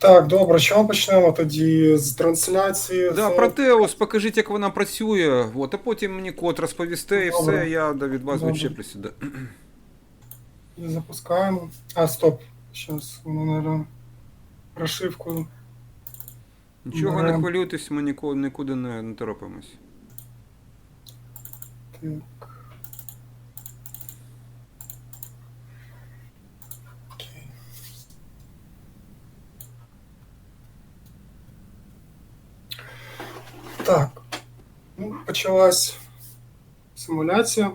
Так, добре, чого почнемо тоді з трансляції? Да, Це- Протеус, покажіть, як вона працює, от, а потім мені код розповісте і Добре. все, я да, від вас Добре. відчеплюся. Да. І запускаємо. А, стоп. Зараз воно, наверное, прошивку. Нічого не Берем. хвилюйтесь, ми ніколи нікуди не, не торопимось. Так. Так. Ну, почалась симуляція.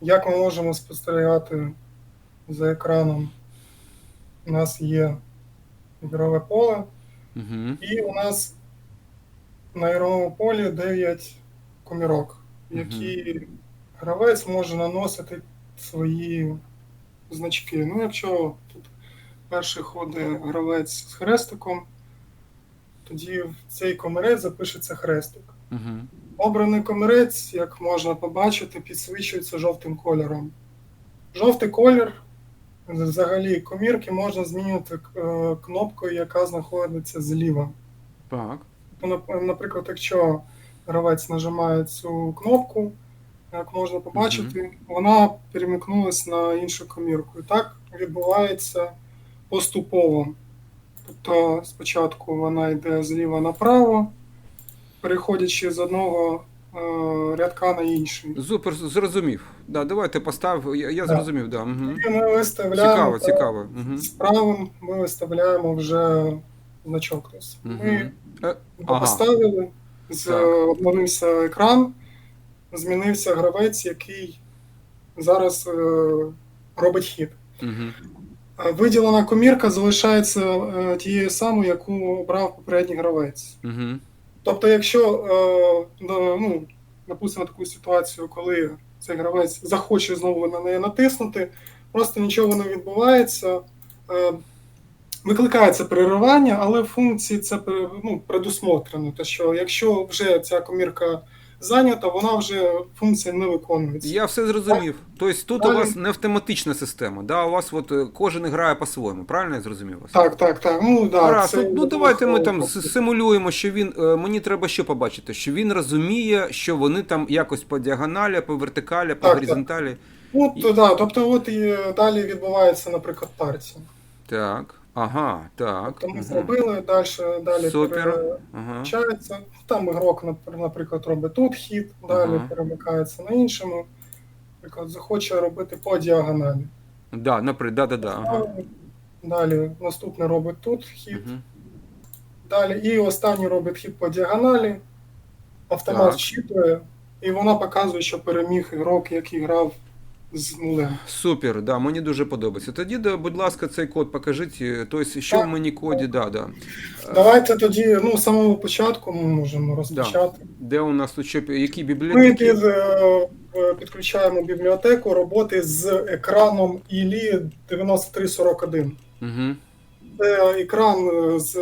Як ми можемо спостерігати за екраном? У нас є ігрове поле, Угу. і у нас на ігровому полі 9 комірок, які гравець може наносити свої значки. Ну, якщо тут перший ходить гравець з хрестиком, тоді в цей комірець запишеться хрестик. Угу. Обраний комірець, як можна побачити, підсвічується жовтим кольором. Жовтий колір взагалі комірки можна змінювати е, кнопкою, яка знаходиться зліва. Так. Наприклад, якщо гравець нажимає цю кнопку, як можна побачити, вона перемикнулася на іншу комірку. І так відбувається поступово. Тобто спочатку вона йде зліва направо, переходячи з одного е, рядка на інший. Супер, зрозумів. Да, давайте постав. Я, я зрозумів, да. Угу. І ми виставляємо Цікаво, цікаво. Угу. з правим ми виставляємо вже значок. Тобто Ми Е, Ага. поставили, обновився екран, змінився гравець, який зараз е, робить хід. Угу. Виділена комірка залишається е, тією самою, яку обрав попередній гравець. Угу. Тобто, якщо, е, ну, допустимо таку ситуацію, коли цей гравець захоче знову на неї натиснути, просто нічого не відбувається. Е, Викликається переривання, але в функції це ну, предусмотрено. Те, що якщо вже ця комірка зайнята, вона вже функція не виконується. Я все зрозумів. Тобто тут у вас не автоматична система, да? у вас от, е, кожен грає по-своєму, правильно я зрозумів вас? Так, так, так. Ну, да, Гаразд, це ну, ну давайте ми там симулюємо, що він. е, Мені треба що побачити, що він розуміє, що вони там якось по діагоналі, по вертикалі, по Так, горизонталі. Ну, то, да, тобто, от і далі відбувається, наприклад, партія. Так. Ага, так. Тому зробили, далі, далі Супер. Ага. Там ігрок, наприклад, робить тут хід, далі Ага. перемикається на іншому. Наприклад, захоче робити по діагоналі. Да, наприклад, да, да, да. Ага. Далі наступний робить тут хід, Угу. далі і останній робить хід по діагоналі. Автомат Так. щитує, і вона показує, що переміг ігрок, який грав з нулем. Супер, да, мені дуже подобається. Тоді, да, будь ласка, цей код покажіть. е, Тобто, що Так. в мені коді, да, да. Давайте тоді, ну, з самого початку ми можемо розпочати. Де у нас тут що, які Ми бібліотеки? під, е, е, підключаємо бібліотеку роботи з екраном ІЛІ 9341. Угу. Це екран з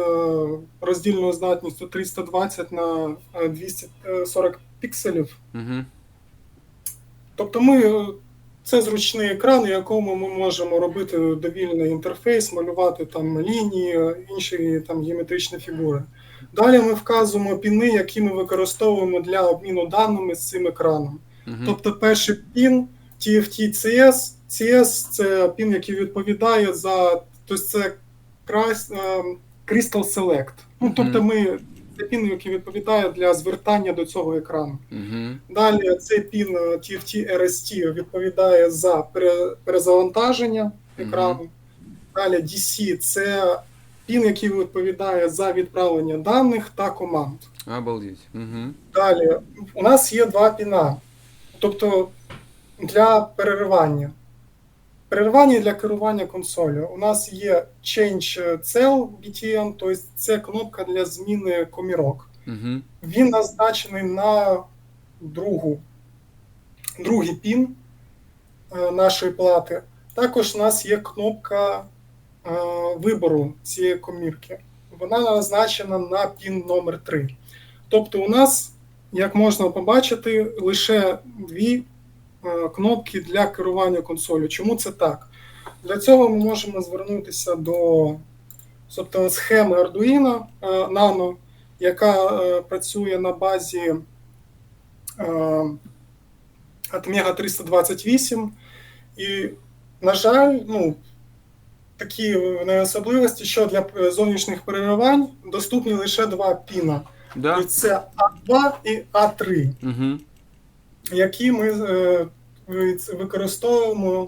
роздільною здатністю 320 на е, 240 пікселів. Угу. Тобто ми, це зручний екран, якому ми можемо робити довільний інтерфейс, малювати там лінії, інші там геометричні фігури. Далі ми вказуємо піни, які ми використовуємо для обміну даними з цим екраном. Угу. Тобто перший пін TFT CS. CS це пін, який відповідає за тобто це е, Crystal Select. Ну, тобто ми це пін, який відповідає для звертання до цього екрану. Угу. Далі цей пін е, TFT RST відповідає за перезавантаження екрану. Далі DC це пін, який відповідає за відправлення даних та команд. Обалдеть. Угу. Далі у нас є два піна. Тобто для переривання. Переривання для керування консолью. У нас є Change Cell BTN, тобто це кнопка для зміни комірок. Угу. Він назначений на другу, другий пін е, нашої плати. Також у нас є кнопка е, вибору цієї комірки. Вона назначена на пін номер 3. Тобто, у нас, як можна побачити, лише дві кнопки для керування консолью. Чому це так? Для цього ми можемо звернутися до тобто схеми Arduino е, Nano, яка е, працює на базі е, Atmega 328. І, на жаль, ну, такі е, особливості, що для е, зовнішніх переривань доступні лише два піна. Да? І це А2 і А3, Угу. Які ми е, використовуємо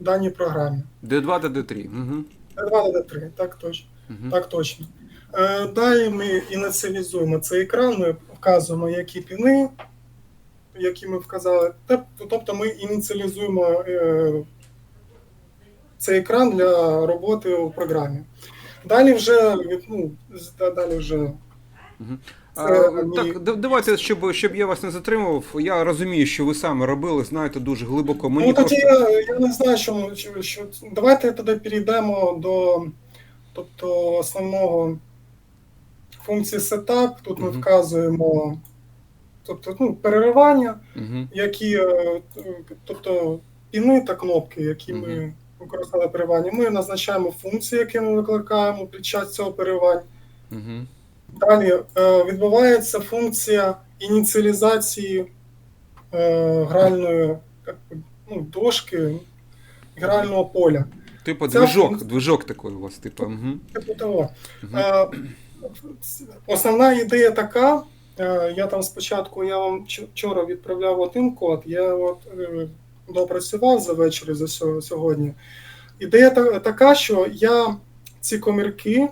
в даній програмі. D2 та D3. Угу. Д2 та Д3, так точно. Угу. Так точно. Е, Далі ми ініціалізуємо цей екран, ми вказуємо, які піни, які ми вказали. Тобто ми ініціалізуємо е, цей екран для роботи у програмі. Далі вже, ну, далі вже ні. Так, давайте, щоб, щоб я вас не затримував. Я розумію, що ви саме робили, знаєте дуже глибоко. Мені ну, тоді просто... я, я не знаю, що, що, що давайте тоді перейдемо до тобто, основного функції setup. Тут ми Мгм. вказуємо тобто, ну, переривання, Угу. які, е, тобто піни та кнопки, які ми використали переривання. Ми назначаємо функції, які ми викликаємо під час цього переривання. Угу. Далі е, відбувається функція ініціалізації е, гральної ну, дошки, грального поля. Типу движок, функція- движок такий у вас, типу. Угу. Типу того. Угу. Основна ідея така. Я там спочатку я вам вчора відправляв один код, я от допрацював за вечір за сьогодні. Ідея така, що я ці комірки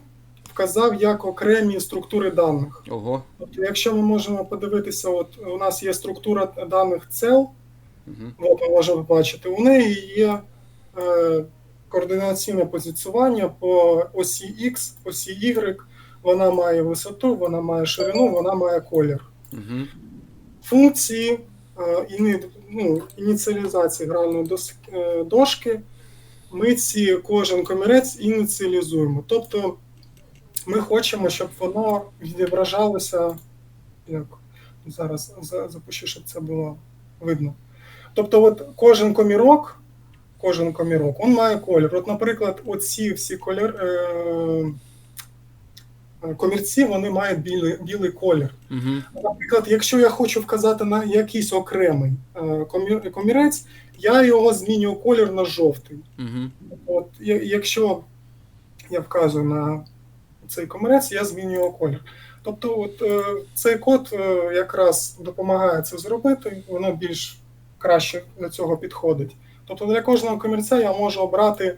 вказав як окремі структури даних. Ого. Тобто, якщо ми можемо подивитися, от у нас є структура даних цел, Угу. от ми можемо бачити, у неї є е, координаційне позиціювання по осі X, осі Y, вона має висоту, вона має ширину, вона має колір. Угу. Функції е, іні, ну, ініціалізації гральної дос, е, дошки, ми ці кожен комірець ініціалізуємо. Тобто ми хочемо, щоб воно відображалося, як зараз запущу, щоб це було видно. Тобто, от кожен комірок, кожен комірок, він має колір. От, наприклад, оці всі колір, е, комірці, вони мають білий, білий колір. Угу. Наприклад, якщо я хочу вказати на якийсь окремий е, комір- комірець, я його змінюю колір на жовтий. Угу. От, я- якщо я вказую на цей комірець, я змінюю колір. Тобто, от, е, цей код е, якраз допомагає це зробити, воно більш краще для цього підходить. Тобто для кожного комірця я можу обрати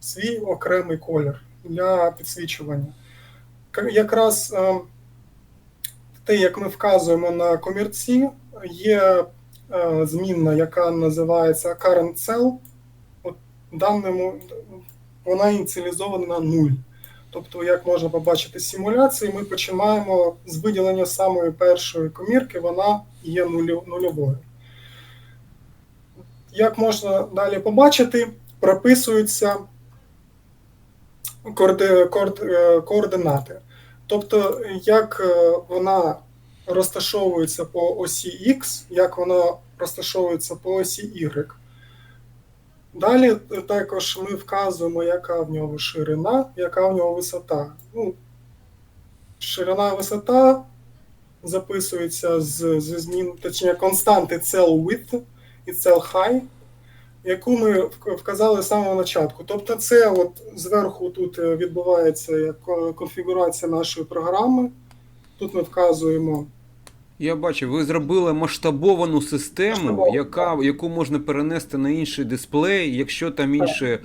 свій окремий колір для підсвічування. Якраз е, те, як ми вказуємо на комірці, є змінна, яка називається current cell. От даному вона ініціалізована на 0. Тобто, як можна побачити з симуляції, ми починаємо з виділення самої першої комірки, вона є нульовою. Як можна далі побачити, прописуються е, координати. Тобто, як е, вона розташовується по осі X, як вона розташовується по осі Y. Далі також ми вказуємо, яка в нього ширина, яка в нього висота. Ну, ширина висота записується з, зі змін, точніше, константи cell width і cell high, яку ми вказали з самого початку. Тобто, це от зверху тут е, відбувається е, конфігурація нашої програми. Тут ми вказуємо Я бачу, ви зробили масштабовану систему, яка, яку можна перенести на інший дисплей. Якщо там інша е,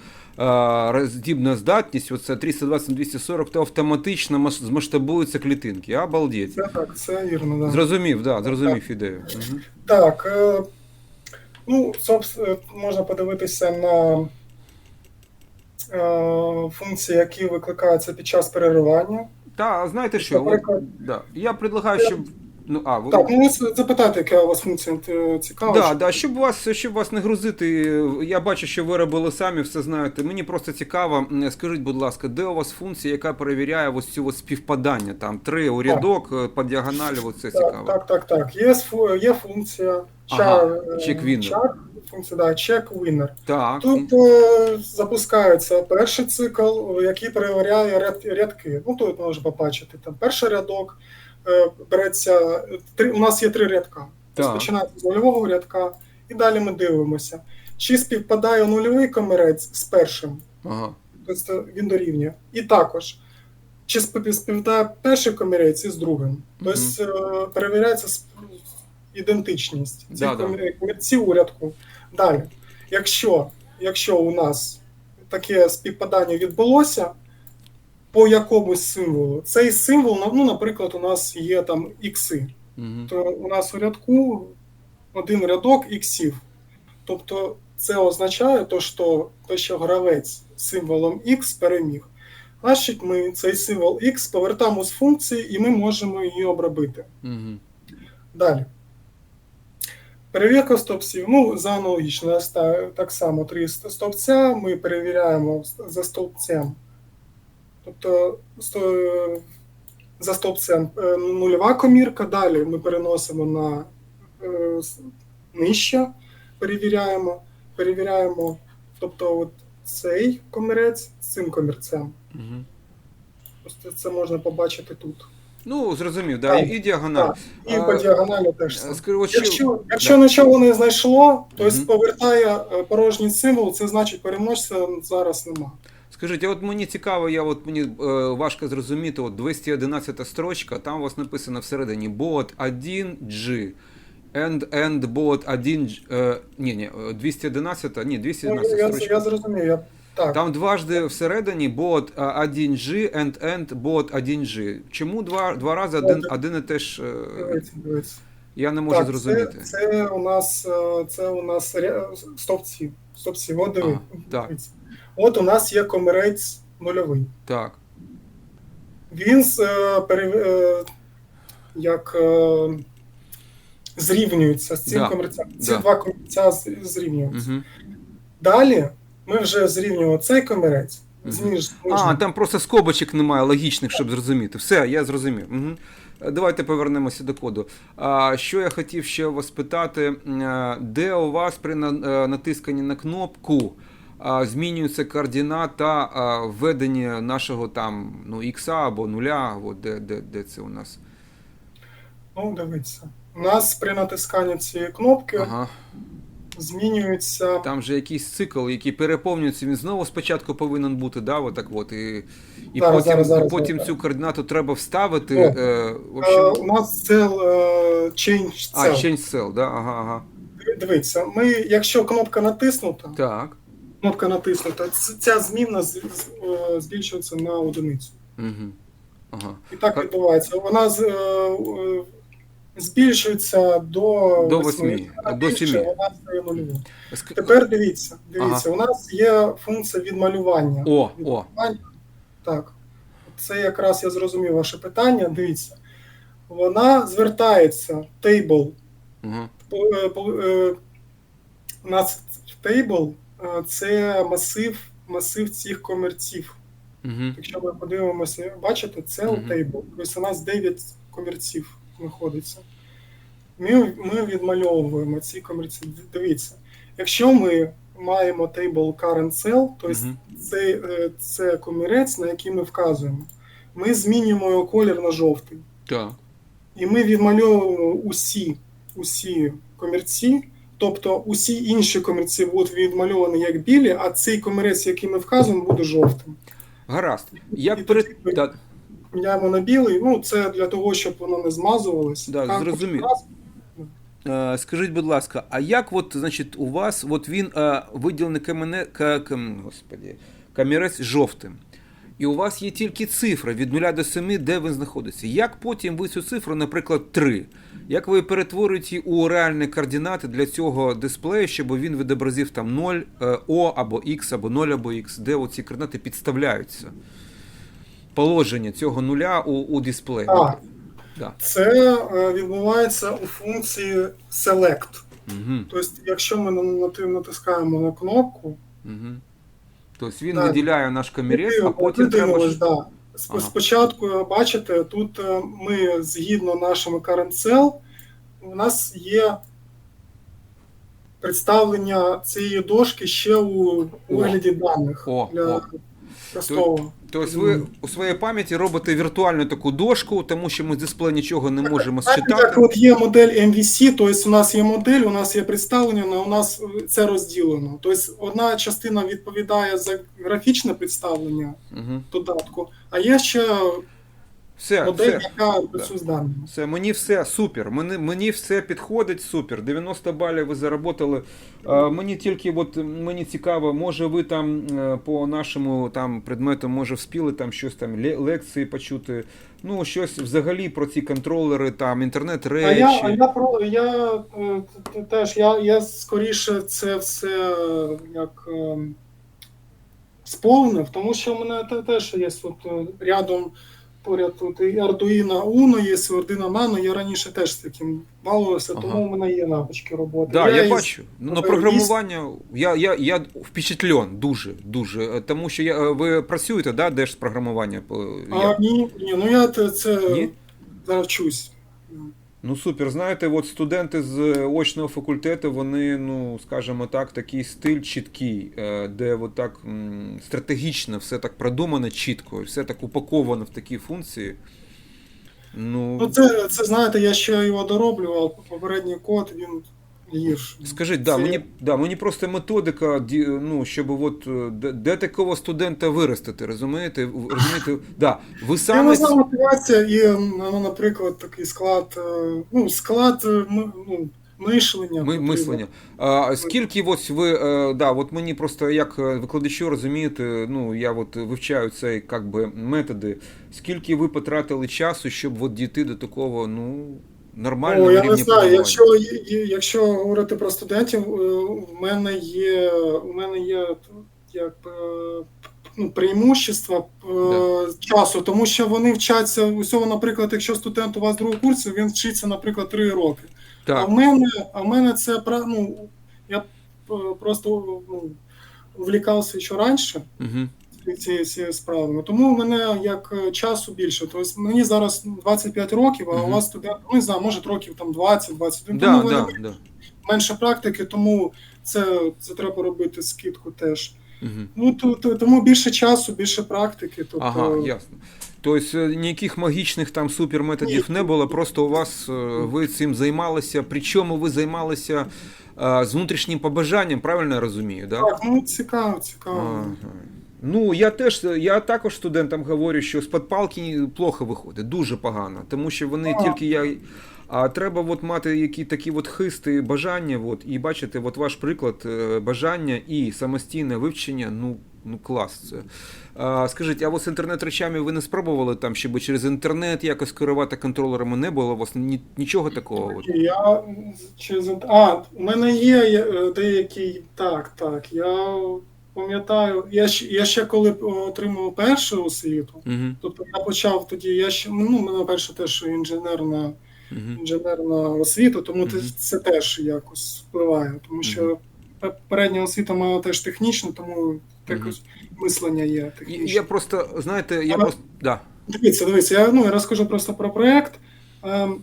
роздібна здатність, оце 320 на 240, то автоматично мас- змасштабуються клітинки. Обалдеть. це так, це вірно. Да. Зрозумів, да, зрозумів ідею. Угу. Так, е, ну, собственно, можна подивитися на е, функції, які викликаються під час переривання. Та, а знаєте що? Наприклад, да. Я предлагаю, щоб. Ну, а, ви... так, ну ви запитайте, яка у вас функція е, цікава. Да, що- да, щоб вас, щоб вас не грузити, я бачу, що ви робили самі, все знаєте. Мені просто цікаво, скажіть, будь ласка, де у вас функція, яка перевіряє ось цю співпадання? Там три у рядок, е, по діагоналі, ось це цікаво. так, так, так. Є, є функція Ага, char функція, да, check winner. Так. Тут е, запускається перший цикл, який перевіряє ряд, рядки. Ну, тут можна побачити, там перший рядок береться. Три, у нас є три рядка. Так. Починається з нульового рядка, і далі ми дивимося, чи співпадає нульовий комірець з першим, Ага. тобто він дорівнює. І також, чи спів- співпадає перший комірець із другим. Тобто е, перевіряється ідентичність цих Да, да. у рядку. Далі, якщо, якщо у нас таке співпадання відбулося по якомусь символу, цей символ, ну, наприклад, у нас є там ікси, Угу. то у нас у рядку один рядок іксів. Тобто це означає, то, що, то, що гравець з символом X переміг. Значить, ми цей символ X повертаємо з функції і ми можемо її обробити. Угу. Далі. Перевірка стовпців. Ну, за аналогічно, так само три стовпця. Ми перевіряємо за стовпцем. Тобто за стовпцем е, нульова комірка. Далі ми переносимо на е, нижче, перевіряємо. Перевіряємо, тобто, от цей комірець з цим комірцем. Угу. Просто це можна побачити тут. Ну, зрозумів, да, Так, і, діагональ. Так, і по діагоналі теж. що- Якщо, якщо нічого не знайшло, то Мгм. повертає е, порожній символ, це значить переможця зараз нема. Скажіть, а от мені цікаво, я от мені е, важко зрозуміти, от 211 строчка, там у вас написано всередині bot 1G. End end bot 1 е, ні, ні, е, 211, ні, Ну, 211 я, строчка. я зрозумів, я так. Там дважди всередині bot 1G and end bot 1G. Чому два, два рази один, один і теж е, Дивіться, дивіться. я не можу так, зрозуміти. Це, це у нас е, це у нас ря- стовпці. Стовпці, от диви. А, так. дивіться. От у нас є комірець нульовий. Так. Він е, пере, е, як е, зрівнюється з цим Да, комірцем. Ці да. два комірця зрівнюються. Угу. Далі ми вже зрівнюємо цей комірець. Мгм. А, там просто скобочок немає логічних, щоб зрозуміти. Все, я зрозумів. Угу. Давайте повернемося до коду. А, що я хотів ще вас питати, е, де у вас при е, натисканні на кнопку змінюється координата введення нашого там ну, ікса або нуля, от де, де, де це у нас? Ну, дивіться. У нас при натисканні цієї кнопки Ага. змінюється. Там же якийсь цикл, який переповнюється, він знову спочатку повинен бути, да, отак от, і, і Зараз, потім, зараз, зараз, потім зараз. цю координату треба вставити. О, Е, в Е, общем, у нас це е, change А, change cell, да? Ага, ага. Дивіться, ми, якщо кнопка натиснута, Так. Кнопка натиснута, ця змінна з- з- е, збільшується на одиницю. Угу. Ага. І так відбувається. Вона з- е, е, збільшується до, До восьми. восьми, Вона до більше, семи. Вона стає нульовою. Тепер дивіться, дивіться, у нас є функція відмалювання. О, о. Так. Це якраз я зрозумів ваше питання. Дивіться. Вона звертається table. Угу. У нас table е, це масив, масив цих комірців. Угу. Якщо ми подивимося, бачите, це table. Тобто у нас 9 комірців знаходиться. Ми, ми відмальовуємо ці комірці. Дивіться, якщо ми маємо table current cell, тобто Мгм. це, е, це комірець, на який ми вказуємо, ми змінюємо його колір на жовтий. Так. І ми відмальовуємо усі, усі комірці, тобто усі інші комірці будуть відмальовані як білі, а цей комірець, який ми вказуємо, буде жовтим. Гаразд. Як тоді Так. Міняємо на білий, ну це для того, щоб воно не змазувалося. Да, А зрозумів. Е, Скажіть, будь ласка, а як от, значить, у вас от він е, виділений камене, ка, кам, господі, камірець жовтим. І у вас є тільки цифра від 0 до 7, де він знаходиться. Як потім ви цю цифру, наприклад, 3, як ви перетворюєте у реальні координати для цього дисплею, щоб він відобразив там 0, е, О або X, або 0 або X, де оці координати підставляються? Положення цього нуля у, у дисплеї. А. Да. Це е, відбувається у функції select. Угу. Тобто, якщо ми натискаємо на кнопку, Угу. Тобто він Так. виділяє наш камірець, а потім треба. да. Ага. Спочатку, бачите, тут е, ми згідно нашому current у нас є представлення цієї дошки ще у вигляді даних О, для о. простого. Тобто ви у своїй пам'яті робите віртуальну таку дошку, тому що ми з дисплея нічого не можемо Так, як от є модель MVC, тобто у нас є модель, у нас є представлення, у нас це розділено. Тобто одна частина відповідає за графічне представлення Угу. додатку, а є ще Все, модель, все. яка працює. Все, мені все супер. Мені, мені все підходить супер. 90 балів ви заработали. Е, мені тільки от мені цікаво, може ви там е, по нашому там предмету, може вспіли там щось там лекції почути. Ну, щось взагалі про ці контролери, там інтернет А я, а я про я е, теж я, я скоріше це все як е, сповнив, тому що в мене теж є от, е, рядом поряд тут і Arduino Uno, є і Arduino Nano, я раніше теж з таким балувався, Ага. тому в мене є навички роботи. Да, я, я бачу. Ну, на е, програмування я, я, я впечатлен дуже, дуже. Е, Тому що я, е, ви працюєте, да, де ж з програмування? По- А, ні, ні, ну я це, це Ні? зараз вчусь. Ну супер, знаєте, от студенти з е, очного факультету, вони, ну скажімо так, такий стиль чіткий, е, де от так стратегічно все так продумано чітко, все так упаковано в такі функції. Ну, Ну це, це знаєте, я ще його дороблював, попередній код він гірший. скажіть, да, це- мені, да, мені просто методика, ді- ну, щоб от, е, де, де такого студента виростити, розумієте? В- розумієте? Да, ви Я саме... знаю, мотивація і, ну, наприклад, такий склад, е, ну, склад е, м- ну, мишлення. Ми, мислення. А, скільки ось ви, е, да, от мені просто як е, викладачу розумієте, ну я от вивчаю цей як би методи. Скільки ви потратили часу, щоб от дійти до такого, ну, нормального О, я не знаю, якщо, якщо говорити про студентів, е, в мене є, у мене є як, ну, преимущество е, часу, тому що вони вчаться усього, наприклад, якщо студент у вас другого курсу, він вчиться, наприклад, 3 роки. А в мене, а в мене це ну, я е, просто ну, увлікався ще раніше угу. Цією цією справою. Тому в мене як е, часу більше. Тобто мені зараз 25 років, а у вас студент, ну не знаю, може років там 20-21, да, тому да, да. менше практики, тому це, це треба робити скидку теж. Угу. Ну то, то, тому більше часу, більше практики. Тобто, Ага, ясно. Тобто ніяких магічних там суперметодів Ні. не було, просто у вас е, ви цим займалися, причому ви займалися з внутрішнім побажанням, правильно я розумію, да? Так, ну цікаво, цікаво. Ага. Ну, я теж я також студентам говорю, що з-під палки плохо виходить, дуже погано. Тому що вони А. тільки я. А треба от мати які такі от хисти, бажання, от, і бачите, от ваш приклад е, бажання і самостійне вивчення, ну, ну клас це. А, скажіть, а з інтернет-речами ви не спробували там, щоб через інтернет якось керувати контролерами? Не було у вас ні, нічого такого? От? Я через а, у мене є е, деякі. Так, так. Я пам'ятаю, я ще, я ще коли отримав першу освіту, Угу, тобто я почав тоді, я ще ну, мене перше теж інженерна, угу. інженерна освіта, тому це, Мгм. це теж якось впливає. Тому що попередня освіта мала теж технічну, тому якось мислення є технічне. я просто, знаєте, я Але- просто. Да. Дивіться, дивіться, я, ну, я розкажу просто про проєкт. Ем,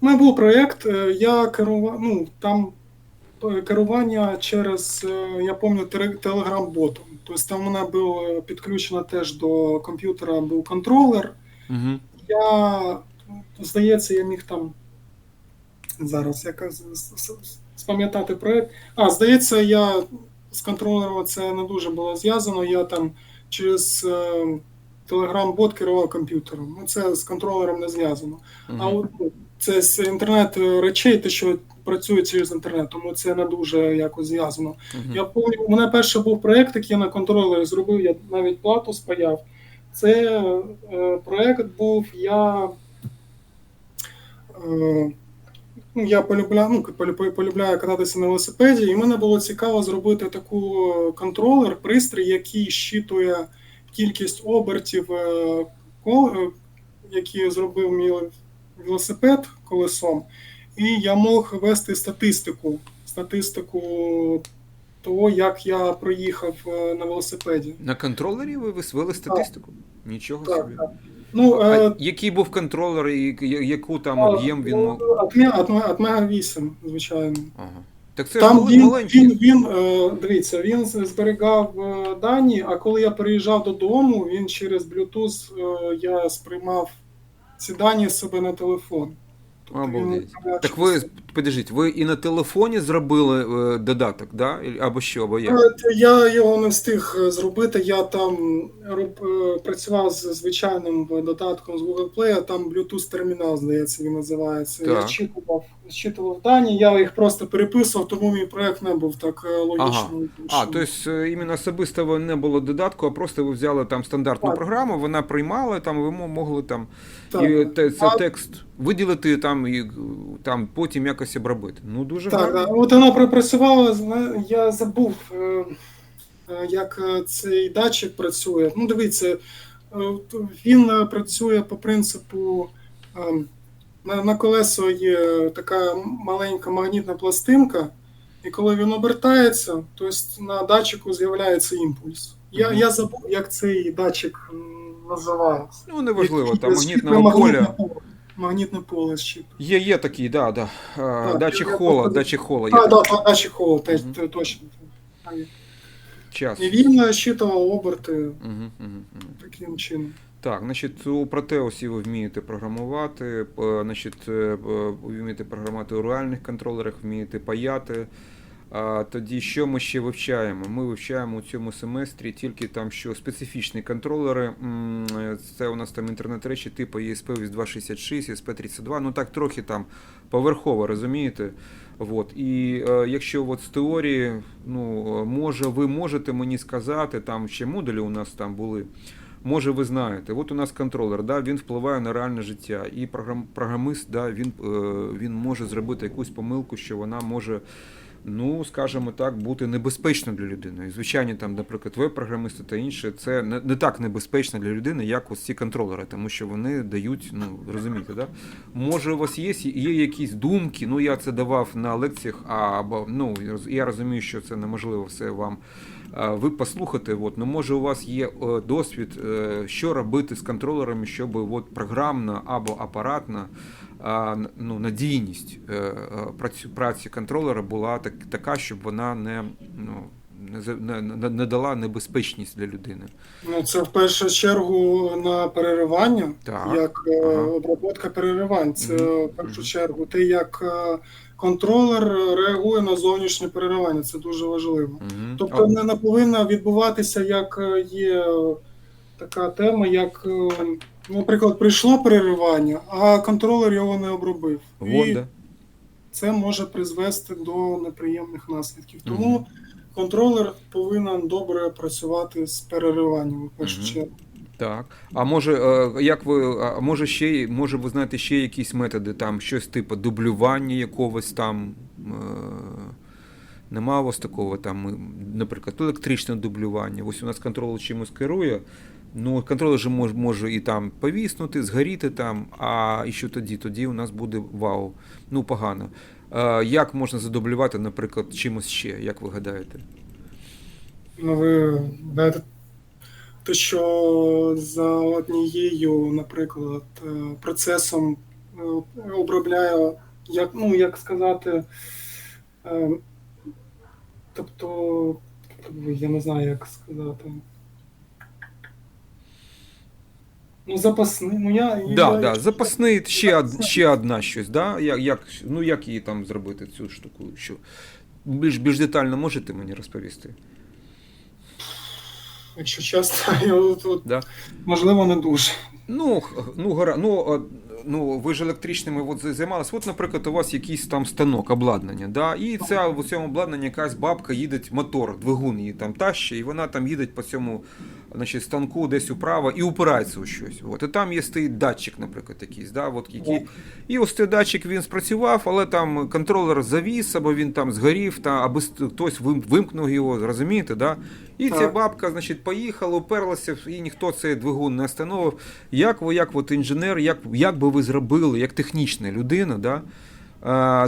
у мене був проєкт, е, я керував, ну, там е, керування через, е, я пам'ятаю, телеграм-ботом. Тобто там у мене був е, підключено теж до комп'ютера був контролер. Угу. Я, здається, я міг там зараз як з- з- з- спам'ятати проєкт. А, здається, я з контролером це не дуже було зв'язано. Я там через е, Telegram-бот керував комп'ютером. Ну, це з контролером не зв'язано. А от це з інтернет речей, те, що працює через інтернет, тому це не дуже якось зв'язано. Я пам'ятаю, у мене перший був проєкт, який я на контролері зробив, я навіть плату спаяв. Це е, проєкт був, я. Е, ну, я полюбляю, ну, полю- полюбляю кататися на велосипеді, і мені було цікаво зробити таку е, контролер, пристрій, який щитує кількість обертів, е, е, які зробив мій велосипед колесом, і я мог вести статистику. Статистику того, як я проїхав е, на велосипеді. На контролері ви висвели статистику? Нічого Так, собі. так. Ну, е, який був контролер і яку там а, об'єм він мог? От Мега- от Мега- от Мега 8, звичайно. Ага. Так це Там він, він, він е, дивіться, він зберігав е, дані, а коли я приїжджав додому, він через Bluetooth е, я сприймав ці дані з себе на телефон. Тобто Обалдеть. Так ви, подождіть, ви і на телефоні зробили е, додаток, да? Або що, або як? Е, Я його не встиг е, зробити. Я там роб, е, працював з звичайним додатком з Google Play, а там Bluetooth термінал, здається, він називається. Я Так. зчитував, зчитував дані, я їх просто переписував, тому мій проект не був так е, логічним. А, тобто е, іменно особисто не було додатку, а просто ви взяли там стандартну Так. програму, вона приймала, там ви могли там Так. і те, це А- текст виділити там і там потім якось обробити. Ну дуже Так, гарно. так. От вона пропрацювала, я забув, е, як цей датчик працює. Ну, дивіться, він працює по принципу. На, на колесо є така маленька магнітна пластинка, і коли він обертається, то есть на датчику з'являється імпульс. Я, я забув, як цей датчик називається. Ну неважливо, там магнітне поля. Магнітне поле з. Є, є такий, да, да. Так, датчик хола, датчик хола. Так, такий. так, датчик те- точно. Час. І він е, щитував оберти Угу, угу, угу. таким чином. Так, значить, у Proteus ви вмієте програмувати, значить, е, ви вмієте програмувати у реальних контролерах, вмієте паяти. А тоді що ми ще вивчаємо? Ми вивчаємо у цьому семестрі тільки там, що специфічні контролери. Це у нас там інтернет речі типу ESP 266, ESP32, ну так трохи там поверхово, розумієте? Вот. І е, якщо от з теорії, ну, е, може, ви можете мені сказати, там ще модулі у нас там були. Може, ви знаєте, от у нас контролер, да, він впливає на реальне життя, і програм, програмист, да, він, е, він може зробити якусь помилку, що вона може, ну скажімо так, бути небезпечна для людини. І звичайно, там, наприклад, веб-програмисти та інше, це не, не так небезпечно для людини, як ось ці контролери, тому що вони дають, ну розумієте, да? Може, у вас є, є якісь думки, ну я це давав на лекціях, або ну я розумію, що це неможливо все вам ви послухати. От, ну може у вас є е, досвід, е, що робити з контролерами, щоб от, програмна або апаратна ну, надійність е, праці, контролера була так, така, щоб вона не, ну, не, дала небезпечність для людини. Ну, це в першу чергу на переривання, Так, як ага. обробка переривань. Це в першу чергу те, як контролер реагує на зовнішнє переривання. Це дуже важливо. Мгм. Тобто А, не повинна відбуватися, як е, є така тема, як, е, наприклад, прийшло переривання, а контролер його не обробив. вот, І да. це може призвести до неприємних наслідків. Тому Мгм. контролер повинен добре працювати з перериванням у першу Мгм. чергу. Так. А може, е, як ви, може ще може ви знаєте ще якісь методи, там щось типу дублювання якогось там. Е, нема у вас такого там, наприклад, електричне дублювання. Ось у нас контролер чимось керує. Ну, контролер же може, може і там повіснути, згоріти там, а і що тоді? Тоді у нас буде вау. Ну, погано. Е, як можна задублювати, наприклад, чимось ще, як ви гадаєте? Ну, ви знаєте, те, що за однією, наприклад, е, процесом е, обробляє, як, ну, як сказати, е, тобто, я не знаю, як сказати. Ну, запасний, ну я. Да, я, да, запасний ще, од, ще одна щось, да? Як, як, ну як її там зробити, цю штуку? Що? Більш, більш детально можете мені розповісти? Якщо чесно, я от, Да? можливо, не дуже. Ну, ну, гара, ну, ну, ви ж електричними от займалися. От, наприклад, у вас якийсь там станок, обладнання, да? і ця, в цьому обладнанні якась бабка їде мотор, двигун її там тащить, і вона там їде по цьому значить, станку десь управо і упирається у щось. От, і там є стоїть датчик, наприклад, якийсь, да? От, який, і ось цей датчик він спрацював, але там контролер завіс, або він там згорів, та, аби хтось вимкнув його, розумієте, да? І ця бабка, значить, поїхала, уперлася, і ніхто цей двигун не остановив. Як ви, як от інженер, як, як би ви зробили, як технічна людина, да?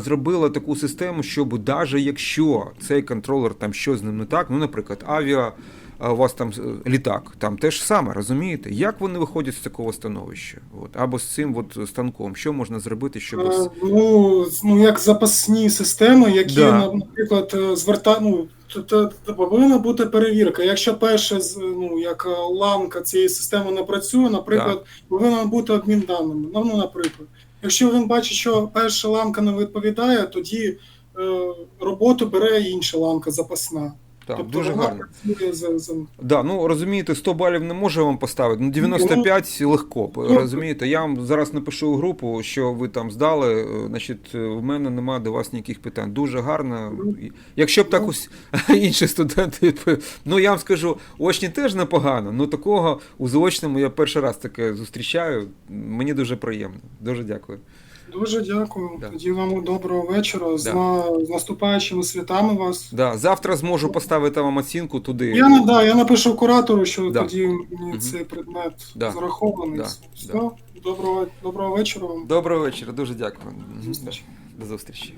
Зробила таку систему, щоб навіть якщо цей контролер там щось з ним не так, ну, наприклад, авіа, а у вас там е, літак, там те ж саме, розумієте? Як вони виходять з такого становища? От, або з цим от станком? Що можна зробити, щоб. Е, Ну, ну, як запасні системи, які, Да. на- наприклад, е, зверта... ну, т- т- т- повинна бути перевірка. Якщо перша ну, як ланка цієї системи не працює, наприклад, повинен бути обмін даними. Ну, ну, наприклад, якщо він бачить, що перша ланка не відповідає, тоді е, роботу бере інша ланка запасна. Так, тобто дуже гарно. працює за, за... Да, ну розумієте, 100 балів не може вам поставити. Ну 95 легко. Ну, Розумієте, я вам зараз напишу у групу, що ви там здали. е, Значить, е, в мене нема до вас ніяких питань. Дуже гарно. І- Якщо б так Ну. ось інші студенти, ну я вам скажу, очні теж непогано. Ну такого у заочному я перший раз таке зустрічаю. Мені дуже приємно. Дуже дякую. Дуже дякую. Да. Тоді вам доброго вечора. З, Да. на... з наступаючими святами вас. Да, завтра зможу поставити вам оцінку туди. Я да, я напишу куратору, що Да. тоді мені угу. цей предмет Да. зарахований. Да. Все, Да. доброго, доброго вечора вам. Доброго вечора, дуже дякую. До Зустрічі. До зустрічі.